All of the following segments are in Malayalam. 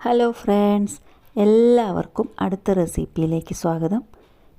ഹലോ ഫ്രണ്ട്സ് എല്ലാവർക്കും അടുത്ത റെസിപ്പിയിലേക്ക് സ്വാഗതം.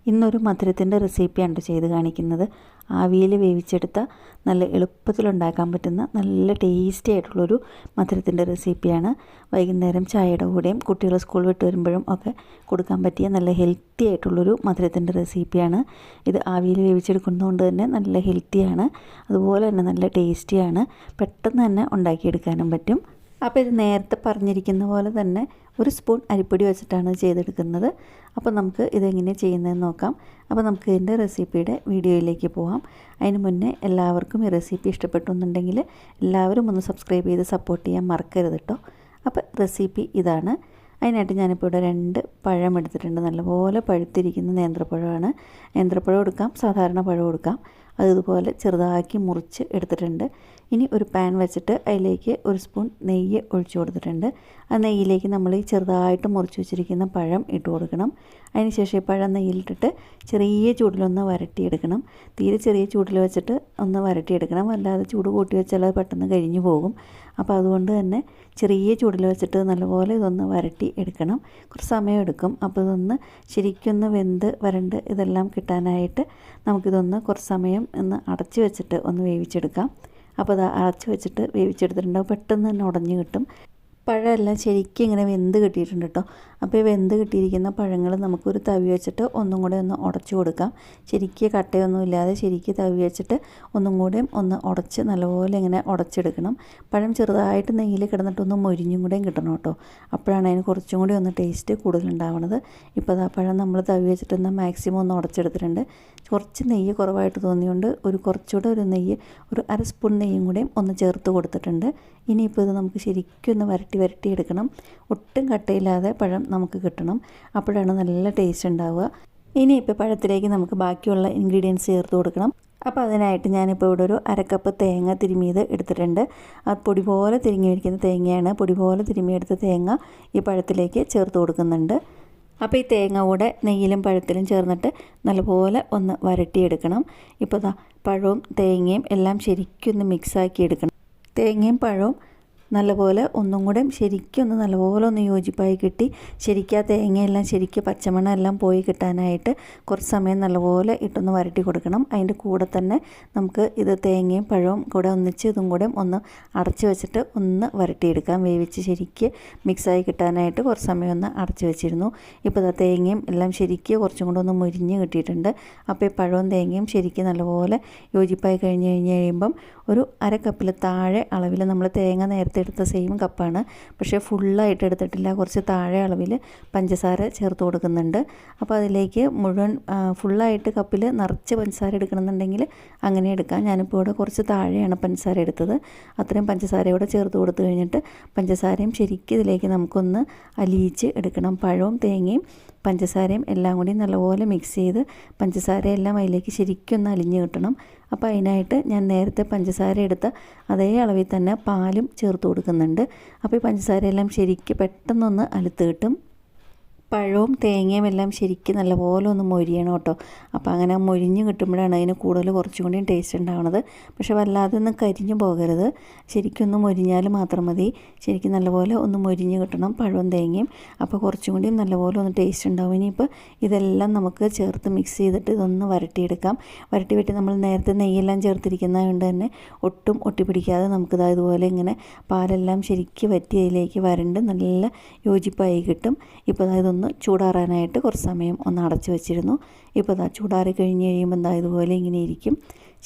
ഇന്നൊരു മധുരത്തിന്റെ റെസിപ്പിയാണ് ചെയ്ത് കാണിക്കുന്നത്. ആവിയിൽ വേവിച്ചെടുത്ത നല്ല എളുപ്പത്തിലുണ്ടാക്കാൻ പറ്റുന്ന നല്ല ടേസ്റ്റി ആയിട്ടുള്ളൊരു മധുരത്തിന്റെ റെസിപ്പിയാണ് വൈകുന്നേരം ചായയുടെ കൂടെയും കുട്ടികൾ സ്കൂൾ വിട്ട് വരുമ്പോഴും ഒക്കെ കൊടുക്കാൻ പറ്റിയ നല്ല ഹെൽത്തി ആയിട്ടുള്ളൊരു മധുരത്തിന്റെ റെസിപ്പിയാണ് ഇത് ആവിയിൽ വേവിച്ചെടുക്കുന്നതുകൊണ്ട് തന്നെ നല്ല ഹെൽത്തിയാണ് അതുപോലെ തന്നെ നല്ല ടേസ്റ്റിയാണ് പെട്ടെന്ന് തന്നെ ഉണ്ടാക്കിയെടുക്കാനും പറ്റും. അപ്പോൾ ഇത് നേരത്തെ പറഞ്ഞിരിക്കുന്ന പോലെ തന്നെ ഒരു സ്പൂൺ അരിപ്പൊടി വെച്ചിട്ടാണ് ചെയ്തെടുക്കുന്നത്. അപ്പോൾ നമുക്ക് ഇതെങ്ങനെ ചെയ്യുന്നതെന്ന് നോക്കാം. അപ്പോൾ നമുക്ക് ഇതിന്റെ റെസിപ്പിയുടെ വീഡിയോയിലേക്ക് പോകാം അതിന് മുന്നേ എല്ലാവർക്കും ഈ റെസിപ്പി ഇഷ്ടപ്പെട്ടുന്നുണ്ടെങ്കിൽ എല്ലാവരും ഒന്ന് സബ്സ്ക്രൈബ് ചെയ്ത് സപ്പോർട്ട് ചെയ്യാൻ മറക്കരുത് കേട്ടോ. അപ്പോൾ റെസിപ്പി ഇതാണ്. അതിനായിട്ട് ഞാനിപ്പോൾ ഇവിടെ രണ്ട് പഴം എടുത്തിട്ടുണ്ട്. നല്ലപോലെ പഴുത്തിരിക്കുന്ന നേന്ത്രപ്പഴമാണ്. നേന്ത്രപ്പഴം എടുക്കാം സാധാരണ പഴം എടുക്കാം. അതുപോലെ ചെറുതാക്കി മുറിച്ച് എടുത്തിട്ടുണ്ട്. ഇനി ഒരു പാൻ വെച്ചിട്ട് അതിലേക്ക് ഒരു സ്പൂൺ നെയ്യ് ഒഴിച്ചു കൊടുത്തിട്ടുണ്ട്. ആ നെയ്യിലേക്ക് നമ്മൾ ഈ ചെറുതായിട്ട് മുറിച്ച് വെച്ചിരിക്കുന്ന പഴം ഇട്ട് കൊടുക്കണം. അതിനുശേഷം ഈ പഴം നെയ്യിലിട്ടിട്ട് ചെറിയ ചൂടിലൊന്ന് വരട്ടിയെടുക്കണം. തീരെ ചെറിയ ചൂടിൽ വെച്ചിട്ട് ഒന്ന് വരട്ടിയെടുക്കണം. അല്ലാതെ ചൂട് കൂട്ടി വെച്ചാൽ അത് പെട്ടെന്ന് കരിഞ്ഞു പോകും. അപ്പോൾ അതുകൊണ്ട് തന്നെ ചെറിയ ചൂടിൽ വെച്ചിട്ട് നല്ലപോലെ ഇതൊന്ന് വരട്ടി എടുക്കണം. കുറച്ച് സമയം എടുക്കും. അപ്പോൾ ഇതൊന്ന് ശരിക്കൊന്ന് വെന്ത് വരണ്ട് ഇതെല്ലാം കിട്ടാനായിട്ട് നമുക്കിതൊന്ന് കുറച്ച് സമയം ഒന്ന് അടച്ചു വെച്ചിട്ട് ഒന്ന് വേവിച്ചെടുക്കാം. അപ്പോൾ അത് അടച്ചു വെച്ചിട്ട് വേവിച്ചെടുത്തിട്ടുണ്ടാവും. പെട്ടെന്ന് തന്നെ ഉടഞ്ഞു കിട്ടും. പഴമെല്ലാം ശരിക്കും ഇങ്ങനെ വെന്ത് കിട്ടിയിട്ടുണ്ട് കേട്ടോ. അപ്പോൾ ഈ വെന്ത് കിട്ടിയിരിക്കുന്ന പഴങ്ങൾ നമുക്കൊരു തവി വെച്ചിട്ട് ഒന്നും കൂടെ ഒന്ന് ഉടച്ചു കൊടുക്കാം. ശരിക്ക് കട്ടയൊന്നും ഇല്ലാതെ ശരിക്ക് തവി വെച്ചിട്ട് ഒന്നും കൂടെയും ഒന്ന് ഉടച്ച് നല്ലപോലെ ഇങ്ങനെ ഉടച്ചെടുക്കണം. പഴം ചെറുതായിട്ട് നെയ്യിൽ കിടന്നിട്ടൊന്ന് മൊരിഞ്ഞും കൂടെയും കിട്ടണം കേട്ടോ. അപ്പോഴാണ് അതിന് കുറച്ചും കൂടി ഒന്ന് ടേസ്റ്റ് കൂടുതലുണ്ടാവണത്. ഇപ്പോൾ അതാ പഴം നമ്മൾ തവി വെച്ചിട്ട് ഒന്ന് മാക്സിമം ഒന്ന് ഉടച്ചെടുത്തിട്ടുണ്ട്. കുറച്ച് നെയ്യ് കുറവായിട്ട് തോന്നിയുകൊണ്ട് ഒരു കുറച്ചുകൂടെ ഒരു നെയ്യ് ഒരു അര സ്പൂൺ നെയ്യും കൂടെയും ഒന്ന് ചേർത്ത് കൊടുത്തിട്ടുണ്ട്. ഇനിയിപ്പോൾ ഇത് നമുക്ക് ശരിക്കും ഒന്ന് വരട്ടി വരട്ടി എടുക്കണം. ഒട്ടും കട്ടയില്ലാതെ പഴം നമുക്ക് കിട്ടണം. അപ്പോഴാണ് നല്ല ടേസ്റ്റ് ഉണ്ടാവുക. ഇനിയിപ്പോൾ പഴത്തിലേക്ക് നമുക്ക് ബാക്കിയുള്ള ഇൻഗ്രീഡിയൻസ് ചേർത്ത് കൊടുക്കണം. അപ്പോൾ അതിനായിട്ട് ഞാനിപ്പോൾ ഇവിടെ ഒരു അരക്കപ്പ് തേങ്ങ തിരുമിയത് എടുത്തിട്ടുണ്ട്. അത് പൊടി പോലെ തിരിഞ്ഞിരിക്കുന്ന തേങ്ങയാണ്. പൊടി പോലെ തിരുമിയെടുത്ത തേങ്ങ ഈ പഴത്തിലേക്ക് ചേർത്ത് കൊടുക്കുന്നുണ്ട്. അപ്പോൾ ഈ തേങ്ങ കൂടെ നെയ്യിലും പഴത്തിലും ചേർന്നിട്ട് നല്ലപോലെ ഒന്ന് വരട്ടിയെടുക്കണം. ഇപ്പോൾ ദാ പഴവും തേങ്ങയും എല്ലാം ശരിക്കും ഒന്ന് മിക്സാക്കി എടുക്കണം. തേങ്ങയും പഴവും നല്ലപോലെ ഒന്നും കൂടെ ശരിക്കും ഒന്ന് നല്ലപോലെ ഒന്ന് യോജിപ്പായി കിട്ടി. ശരിക്കും ആ തേങ്ങയെല്ലാം ശരിക്കും പച്ചമണം എല്ലാം പോയി കിട്ടാനായിട്ട് കുറച്ച് സമയം നല്ലപോലെ ഇട്ടൊന്ന് വരട്ടി കൊടുക്കണം. അതിന്റെ കൂടെ തന്നെ നമുക്ക് ഇത് തേങ്ങയും പഴവും കൂടെ ഒന്നിച്ച് ഇതും കൂടെ ഒന്ന് അടച്ച് വെച്ചിട്ട് ഒന്ന് വരട്ടിയെടുക്കാം. വേവിച്ച് ശരിക്ക് മിക്സായി കിട്ടാനായിട്ട് കുറച്ച് സമയം ഒന്ന് അടച്ച് വെച്ചിരുന്നു. ഇപ്പോൾ ഇതാ തേങ്ങയും എല്ലാം ശരിക്ക് കുറച്ചും കൂടെ ഒന്ന് മുരിഞ്ഞ് കിട്ടിയിട്ടുണ്ട്. അപ്പോൾ ഈ പഴവും തേങ്ങയും ശരിക്കും നല്ലപോലെ യോജിപ്പായി കഴിഞ്ഞ് കഴിഞ്ഞ് കഴിയുമ്പം ഒരു അര കപ്പിൽ താഴെ അളവിൽ നമ്മൾ തേങ്ങ നേരത്തെ എടുത്ത സെയിം കപ്പാണ് പക്ഷേ ഫുള്ളായിട്ട് എടുത്തിട്ടില്ല. കുറച്ച് താഴെ അളവിൽ പഞ്ചസാര ചേർത്ത് കൊടുക്കുന്നുണ്ട്. അപ്പോൾ അതിലേക്ക് മുഴുവൻ ഫുള്ളായിട്ട് കപ്പിൽ നിറച്ച് പഞ്ചസാര എടുക്കണമെന്നുണ്ടെങ്കിൽ അങ്ങനെ എടുക്കാം. ഞാനിപ്പോൾ ഇവിടെ കുറച്ച് താഴെയാണ് പഞ്ചസാര എടുത്തത്. അത്രയും പഞ്ചസാര ഇവിടെ ചേർത്ത് കൊടുത്തു കഴിഞ്ഞിട്ട് പഞ്ചസാരയും ശരിക്കും ഇതിലേക്ക് നമുക്കൊന്ന് അലിയിച്ച് എടുക്കണം. പഴവും തേങ്ങയും പഞ്ചസാരയും എല്ലാം കൂടി നല്ലപോലെ മിക്സ് ചെയ്ത് പഞ്ചസാരയെല്ലാം അതിലേക്ക് ശരിക്കും ഒന്ന് അലിഞ്ഞ് കിട്ടണം. അപ്പോൾ അതിനായിട്ട് ഞാൻ നേരത്തെ പഞ്ചസാര എടുത്ത അതേ അളവിൽ തന്നെ പാലും ചേർത്ത് കൊടുക്കുന്നുണ്ട്. അപ്പോൾ ഈ പഞ്ചസാരയെല്ലാം ശരിക്ക് പെട്ടെന്നൊന്ന് അലുത്ത് കിട്ടും. പഴവും തേങ്ങയും എല്ലാം ശരിക്കും നല്ലപോലെ ഒന്ന് മൊരിയണം കേട്ടോ. അപ്പോൾ അങ്ങനെ മൊരിഞ്ഞ് കിട്ടുമ്പോഴാണ് അതിന് കൂടുതൽ കുറച്ചും കൂടിയും ടേസ്റ്റ് ഉണ്ടാവുന്നത് പക്ഷെ വല്ലാതെ ഒന്ന് കരിഞ്ഞു പോകരുത്. ശരിക്കും ഒന്ന് മൊരിഞ്ഞാൽ മാത്രം മതി. ശരിക്കും നല്ലപോലെ ഒന്ന് മൊരിഞ്ഞ് കിട്ടണം പഴവും തേങ്ങയും. അപ്പോൾ കുറച്ചും കൂടിയും നല്ലപോലെ ഒന്ന് ടേസ്റ്റ് ഉണ്ടാവും. ഇനിയിപ്പോൾ ഇതെല്ലാം നമുക്ക് ചേർത്ത് മിക്സ് ചെയ്തിട്ട് ഇതൊന്ന് വരട്ടിയെടുക്കാം. വരട്ടി വെട്ടി നമ്മൾ നേരത്തെ നെയ്യെല്ലാം ചേർത്തിരിക്കുന്നതുകൊണ്ട് തന്നെ ഒട്ടും ഒട്ടിപ്പിടിക്കാതെ നമുക്കിത് ഇതുപോലെ ഇങ്ങനെ പാലെല്ലാം ശരിക്കും വറ്റി അതിലേക്ക് വരണ്ട് നല്ല യോജിപ്പായി കിട്ടും. ഇപ്പോൾ അതായത് ഒന്ന് ചൂടാറാനായിട്ട് കുറച്ച് സമയം ഒന്ന് അടച്ചു വെച്ചിരുന്നു. ഇപ്പോൾ ഇതാ ചൂടാറി കഴിഞ്ഞ് കഴിയുമ്പോൾ എന്താ ഇതുപോലെ ഇങ്ങനെ ഇരിക്കും.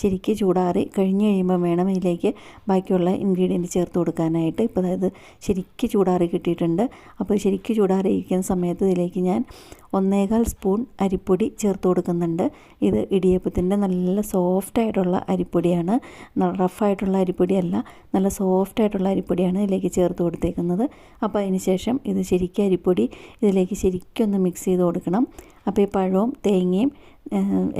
ശരിക്ക് ചൂടാറി കഴിഞ്ഞ് കഴിയുമ്പോൾ വേണം ഇതിലേക്ക് ബാക്കിയുള്ള ഇൻഗ്രീഡിയന്റ് ചേർത്ത് കൊടുക്കാനായിട്ട്. ഇപ്പോൾ അതായത് ശരിക്ക് ചൂടാറി കിട്ടിയിട്ടുണ്ട്. അപ്പോൾ ശരിക്ക് ചൂടാറി ഇരിക്കുന്ന സമയത്ത് ഇതിലേക്ക് ഞാൻ ഒന്നേകാൽ സ്പൂൺ അരിപ്പൊടി ചേർത്ത് കൊടുക്കുന്നുണ്ട്. ഇത് ഇടിയപ്പത്തിന്റെ നല്ല സോഫ്റ്റ് ആയിട്ടുള്ള അരിപ്പൊടിയാണ്. റഫായിട്ടുള്ള അരിപ്പൊടിയല്ല നല്ല സോഫ്റ്റ് ആയിട്ടുള്ള അരിപ്പൊടിയാണ് ഇതിലേക്ക് ചേർത്ത് കൊടുത്തേക്കുന്നത്. അപ്പോൾ അതിന് ശേഷം ഇത് ശരിക്കും അരിപ്പൊടി ഇതിലേക്ക് ശരിക്കും ഒന്ന് മിക്സ് ചെയ്ത് കൊടുക്കണം. അപ്പോൾ ഈ പഴവും തേങ്ങയും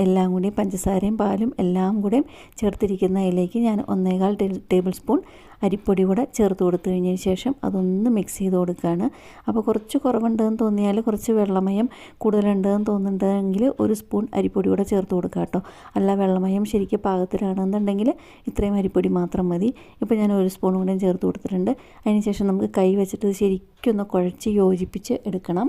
എല്ലാം കൂടി പഞ്ചസാരയും പാലും എല്ലാം കൂടെയും ചേർത്തിരിക്കുന്ന അതിലേക്ക് ഞാൻ ഒന്നേകാൽ ടേബിൾ സ്പൂൺ അരിപ്പൊടി കൂടെ ചേർത്ത് കൊടുത്തു കഴിഞ്ഞതിന് ശേഷം അതൊന്ന് മിക്സ് ചെയ്ത് കൊടുക്കുകയാണ്. അപ്പോൾ കുറച്ച് കുറവുണ്ടെന്ന് തോന്നിയാൽ കുറച്ച് വെള്ളമയം കൂടുതലുണ്ടെന്ന് തോന്നുന്നുണ്ടെങ്കിൽ ഒരു സ്പൂൺ അരിപ്പൊടി കൂടെ ചേർത്ത് കൊടുക്കുക കേട്ടോ. അല്ല വെള്ളമയം ശരിക്കും പാകത്തിലാണെന്നുണ്ടെങ്കിൽ ഇത്രയും അരിപ്പൊടി മാത്രം മതി. ഇപ്പോൾ ഞാൻ ഒരു സ്പൂൺ കൂടെ ചേർത്ത് കൊടുത്തിട്ടുണ്ട്. അതിന് ശേഷം നമുക്ക് കൈ വെച്ചിട്ട് ശരിക്കും ഒന്ന് കുഴച്ച് യോജിപ്പിച്ച് എടുക്കണം.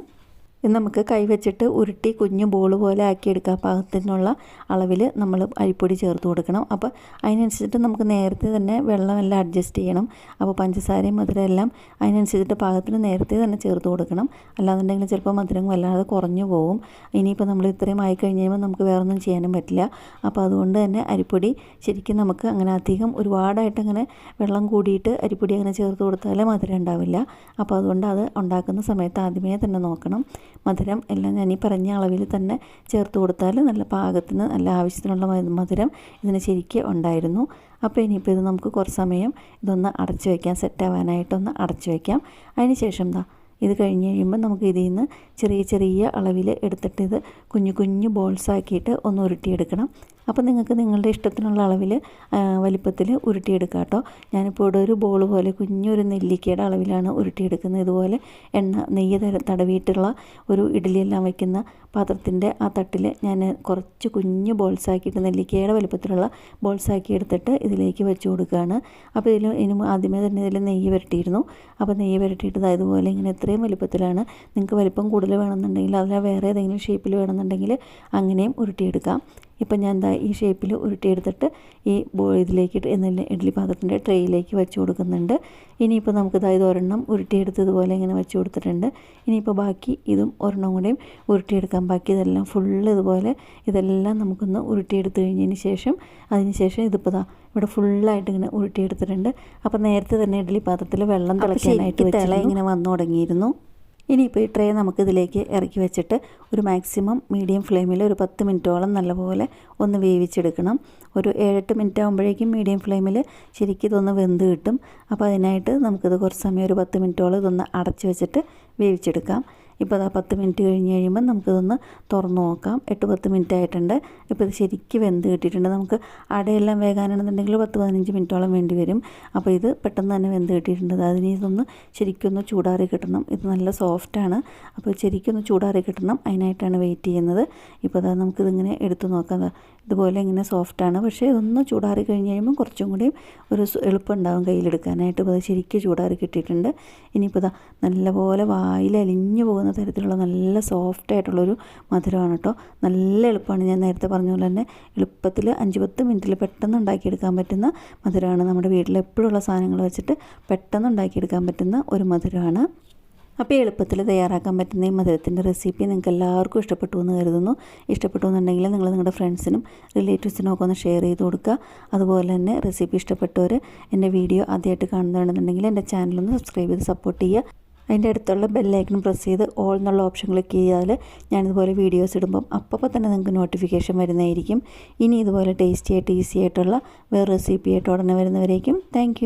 ഇത് നമുക്ക് കൈവച്ചിട്ട് ഉരുട്ടി കുഞ്ഞു ബോൾ പോലെ ആക്കിയെടുക്കാൻ പാകത്തിനുള്ള അളവിൽ നമ്മൾ അരിപ്പൊടി ചേർത്ത് കൊടുക്കണം. അപ്പോൾ അതിനനുസരിച്ചിട്ട് നമുക്ക് നേരത്തെ തന്നെ വെള്ളമെല്ലാം അഡ്ജസ്റ്റ് ചെയ്യണം. അപ്പോൾ പഞ്ചസാരയും മധുരം എല്ലാം അതിനനുസരിച്ചിട്ട് പാകത്തിന് നേരത്തെ തന്നെ ചേർത്ത് കൊടുക്കണം. അല്ലാന്നുണ്ടെങ്കിൽ ചിലപ്പോൾ മധുരം വല്ലാതെ കുറഞ്ഞു പോകും ഇനിയിപ്പോൾ നമ്മൾ ഇത്രയും ആയി കഴിഞ്ഞ് കഴിയുമ്പോൾ നമുക്ക് വേറൊന്നും ചെയ്യാനും പറ്റില്ല. അപ്പോൾ അതുകൊണ്ട് തന്നെ അരിപ്പൊടി ശരിക്കും നമുക്ക് അങ്ങനെ അധികം ഒരുപാടായിട്ട് അങ്ങനെ വെള്ളം കൂടിയിട്ട് അരിപ്പൊടി അങ്ങനെ ചേർത്ത് കൊടുത്താലേ മധുരം ഉണ്ടാവില്ല. അപ്പോൾ അതുകൊണ്ട് അത് ഉണ്ടാക്കുന്ന സമയത്ത് ആദ്യമേ തന്നെ നോക്കണം. മധുരം എല്ലാം ഞാൻ ഈ പറഞ്ഞ അളവിൽ തന്നെ ചേർത്ത് കൊടുത്താൽ നല്ല പാകത്തിന് നല്ല ആവശ്യത്തിനുള്ള മധുരം ഇതിന് ശരിക്കും ഉണ്ടായിരുന്നു. അപ്പോൾ ഇനിയിപ്പോൾ ഇത് നമുക്ക് കുറച്ച് സമയം ഇതൊന്ന് അടച്ചു വയ്ക്കാം സെറ്റാവാനായിട്ടൊന്ന് അടച്ചു വയ്ക്കാം അതിന് ശേഷം എന്താ ഇത് കഴിഞ്ഞ് കഴിയുമ്പോൾ നമുക്ക് ഇതിൽ നിന്ന് ചെറിയ ചെറിയ അളവിൽ എടുത്തിട്ട് ഇത് കുഞ്ഞു കുഞ്ഞു ബോൾസ് ആക്കിയിട്ട് ഒന്ന് ഉരുട്ടിയെടുക്കണം. അപ്പോൾ നിങ്ങൾക്ക് നിങ്ങളുടെ ഇഷ്ടത്തിനുള്ള അളവിൽ വലിപ്പത്തിൽ ഉരുട്ടിയെടുക്കാം കേട്ടോ. ഞാനിപ്പോൾ ഇവിടെ ഒരു ബോൾ പോലെ കുഞ്ഞൊരു നെല്ലിക്കയുടെ അളവിലാണ് ഉരുട്ടിയെടുക്കുന്നത്. ഇതുപോലെ എണ്ണ നെയ്യ് തര തടവിയിട്ടുള്ള ഒരു ഇഡ്ഡലിയെല്ലാം വയ്ക്കുന്ന പാത്രത്തിന്റെ ആ തട്ടിൽ ഞാൻ കുറച്ച് കുഞ്ഞ് ബോൾസ് ആക്കിയിട്ട് നെല്ലിക്കയുടെ വലുപ്പത്തിലുള്ള ബോൾസ് ആക്കി എടുത്തിട്ട് ഇതിലേക്ക് വെച്ച് കൊടുക്കുകയാണ്. അപ്പോൾ ഇതിൽ ഇനി ആദ്യമേ തന്നെ ഇതിൽ നെയ്യ് പുരട്ടിയിരുന്നു അപ്പോൾ നെയ്യ് പുരട്ടിയിട്ട് ഇതുപോലെ ഇങ്ങനെ ഇത്രയും വലുപ്പത്തിലാണ്. നിങ്ങൾക്ക് വലിപ്പം കൂടുതൽ വേണമെന്നുണ്ടെങ്കിൽ അതിൽ വേറെ ഏതെങ്കിലും ഷേപ്പിൽ വേണമെന്നുണ്ടെങ്കിൽ അങ്ങനെയും ഉരുട്ടിയെടുക്കാം. ഇപ്പം ഞാൻ എന്താ ഈ ഷേപ്പിൽ ഉരുട്ടിയെടുത്തിട്ട് ഈ ബോ ഇതിലേക്ക് എന്നില്ല ഇഡ്ഡലി പാത്രത്തിന്റെ ട്രേയിലേക്ക് വെച്ച് കൊടുക്കുന്നുണ്ട്. ഇനിയിപ്പോൾ നമുക്ക് ഇതായത് ഒരെണ്ണം ഉരുട്ടിയെടുത്ത് ഇതുപോലെ ഇങ്ങനെ വെച്ച് കൊടുത്തിട്ടുണ്ട്. ഇനിയിപ്പോൾ ബാക്കി ഇതും ഒരെണ്ണം കൂടെയും ഉരുട്ടിയെടുക്കാം. ബാക്കി ഇതെല്ലാം ഫുള്ള് ഇതുപോലെ ഇതെല്ലാം നമുക്കൊന്ന് ഉരുട്ടിയെടുത്ത് കഴിഞ്ഞതിന് ശേഷം അതിന് ശേഷം ഇതിപ്പോൾ ദാ ഇവിടെ ഫുള്ളായിട്ട് ഇങ്ങനെ ഉരുട്ടിയെടുത്തിട്ടുണ്ട്. അപ്പോൾ നേരത്തെ തന്നെ ഇഡ്ഡലി പാത്രത്തിൽ വെള്ളം തിളയ്ക്കാനായിട്ട് തിള ഇങ്ങനെ വന്നു തുടങ്ങിയിരുന്നു. ഇനിയിപ്പോൾ ഈ ട്രേ നമുക്ക് ഇതിലേക്ക് ഇറക്കി വെച്ചിട്ട് ഒരു മാക്സിമം മീഡിയം ഫ്ലെയിമിൽ ഒരു പത്ത് മിനിറ്റോളം നല്ലപോലെ ഒന്ന് വേവിച്ചെടുക്കണം. ഒരു ഏഴെട്ട് മിനിറ്റ് ആകുമ്പോഴേക്കും മീഡിയം ഫ്ലെയിമിൽ ശരിക്കും ഇതൊന്ന് വെന്ത് കിട്ടും. അപ്പോൾ അതിനായിട്ട് നമുക്കിത് കുറച്ച് സമയം ഒരു പത്ത് മിനിറ്റോളം ഇതൊന്ന് അടച്ച് വെച്ചിട്ട് വേവിച്ചെടുക്കാം. ഇപ്പോൾ അതാ പത്ത് മിനിറ്റ് കഴിഞ്ഞ് കഴിയുമ്പോൾ നമുക്കിതൊന്ന് തുറന്ന് നോക്കാം. എട്ട് പത്ത് മിനിറ്റ് ആയിട്ടുണ്ട്. ഇപ്പോൾ ഇത് ശരിക്കും വെന്ത് കിട്ടിയിട്ടുണ്ട്. നമുക്ക് അടയെല്ലാം വേകാനാണെന്നുണ്ടെങ്കിൽ പത്ത് പതിനഞ്ച് മിനിറ്റോളം വേണ്ടി വരും. അപ്പോൾ ഇത് പെട്ടെന്ന് തന്നെ വെന്ത് കിട്ടിയിട്ടുണ്ട്. അതിന് ഇതൊന്ന് ശരിക്കും ഒന്ന് ചൂടാറി കിട്ടണം. ഇത് നല്ല സോഫ്റ്റാണ് അപ്പോൾ ശരിക്കും ഒന്ന് ചൂടാറി കിട്ടണം. അതിനായിട്ടാണ് വെയിറ്റ് ചെയ്യുന്നത്. ഇപ്പോൾ അതാ നമുക്കിതിങ്ങനെ എടുത്ത് നോക്കാം. ഇതുപോലെ ഇങ്ങനെ സോഫ്റ്റാണ് പക്ഷേ ഇതൊന്ന് ചൂടാറി കഴിഞ്ഞ് കഴിയുമ്പോൾ കുറച്ചും കൂടി ഒരു എളുപ്പം ഉണ്ടാവും കയ്യിലെടുക്കാനായിട്ട്. ഇപ്പോൾ അത് ശരിക്കും ചൂടാറി കിട്ടിയിട്ടുണ്ട്. ഇനിയിപ്പോൾ ഇതാ നല്ലപോലെ വായിൽ അലിഞ്ഞു പോകുന്ന തരത്തിലുള്ള നല്ല സോഫ്റ്റ് ആയിട്ടുള്ളൊരു മധുരമാണ് കേട്ടോ നല്ല എളുപ്പമാണ്. ഞാൻ നേരത്തെ പറഞ്ഞ പോലെ തന്നെ എളുപ്പത്തിൽ അഞ്ച് പത്ത് മിനിറ്റിൽ പെട്ടെന്ന് ഉണ്ടാക്കിയെടുക്കാൻ പറ്റുന്ന മധുരമാണ് നമ്മുടെ വീട്ടിൽ എപ്പോഴുള്ള സാധനങ്ങൾ വെച്ചിട്ട് പെട്ടെന്ന് ഉണ്ടാക്കിയെടുക്കാൻ പറ്റുന്ന ഒരു മധുരമാണ്. അപ്പോൾ എളുപ്പത്തിൽ തയ്യാറാക്കാൻ പറ്റുന്ന ഈ മധുരത്തിന്റെ റെസിപ്പി നിങ്ങൾക്ക് എല്ലാവർക്കും ഇഷ്ടപ്പെട്ടു എന്ന് കരുതുന്നു. ഇഷ്ടപ്പെട്ടു എന്നുണ്ടെങ്കിൽ നിങ്ങൾ നിങ്ങളുടെ ഫ്രണ്ട്സിനും റിലേറ്റീവ്സിനും ഒക്കെ ഒന്ന് ഷെയർ ചെയ്ത് കൊടുക്കുക. അതുപോലെ തന്നെ റെസിപ്പി ഇഷ്ടപ്പെട്ടവർ എന്റെ വീഡിയോ ആദ്യമായിട്ട് കാണുന്നുണ്ടെന്നുണ്ടെങ്കിൽ എന്റെ ചാനലൊന്ന് സബ്സ്ക്രൈബ് ചെയ്ത് സപ്പോർട്ട് ചെയ്യുക. അതിന്റെ അടുത്തുള്ള ബെല്ലൈക്കൺ പ്രസ് ചെയ്ത് ഓൾ എന്നുള്ള ഓപ്ഷൻ ക്ലിക്ക് ചെയ്താൽ ഞാനിതുപോലെ വീഡിയോസ് ഇടുമ്പം അപ്പോൾ തന്നെ നിങ്ങൾക്ക് നോട്ടിഫിക്കേഷൻ വരുന്നതായിരിക്കും. ഇനി ഇതുപോലെ ടേസ്റ്റി ആയിട്ട് ഈസി ആയിട്ടുള്ള വേറെ റെസിപ്പി ആയിട്ട് ഉടനെ വരുന്നവരേക്കും താങ്ക്